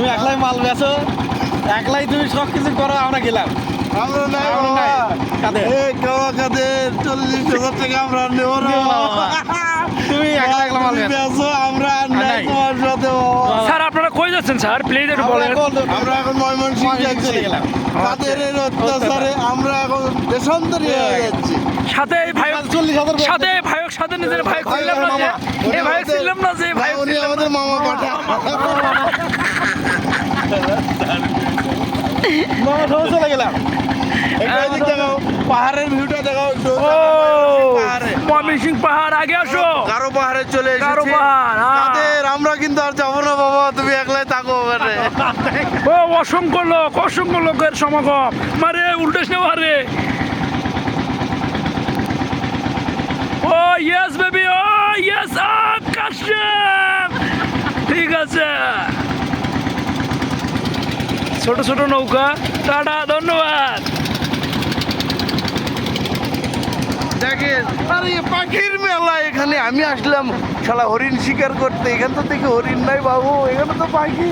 তুমি একলাই মাল বেছো একলাই তুমি সব কিছু করো আমরা গেলাম। আমরা নাই আমরা কাদের? এই কাদের? চল্লিশ হাজার টাকা আমরা নেব না। তুমি একলা একলা মাল আমরা নাই। তোমার সাথে। স্যার আপনারা কই যাচ্ছেন স্যার? প্লিজ একটু আমরা বলেন। এখন- আমরা এখন ময়মনসিংহ ময়মনসিংহ যাচ্ছি। চলে গেলাম। তাদের এই অত্যাচারে আমরা এখন দেশান্তরী হয়ে যাচ্ছি। সাথে ভাই সাথে ভাইক সাথে নিজের ভাই ছিলাম না যে ভাই উনি ছিলাম না যে ভাই আমাদের- উনি আমাদের মামা পাঠা চলে গেলাম। দেখাও। পাহাড়ের ভিউটা দেখাও ময়মনসিং পাহাড়। আগে আসো। কারও পাহাড়ে চলে কারও পাহাড়, হ্যাঁ। তাদের আমরা কিন্তু আর যাব না বাবা তুমি একলাই থাকো ওখানে। ও অসংখ্য লোক অসংখ্য লোকের সমাগম। মারে উল্টে সে আরে ছোট ছোট নৌকা টাটা ধন্যবাদ। দেখেন আরে পাখির মেলা এখানে আমি আসলাম শালা হরিণ শিকার করতে এখান তো থেকে হরিণ নাই বাবু এখানে তো পাখি।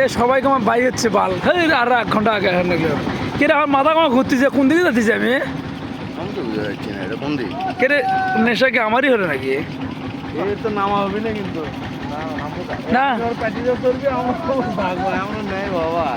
এ সবাইকে আমার বাই হচ্ছে বাল। হ্যাঁ আর এক ঘণ্টা আগে এখানে গেলাম। কে রে আমার মাথা আমার ঘুরতেছে? কোন দিকে যাচ্ছি আমি? কোন দিক? কে রে নেশা কি আমারই হলো নাকি? এ তো নামা হবে না কিন্তু। না প্যাটিজা করবি আমার ভাগবো এমন নেই বাবা।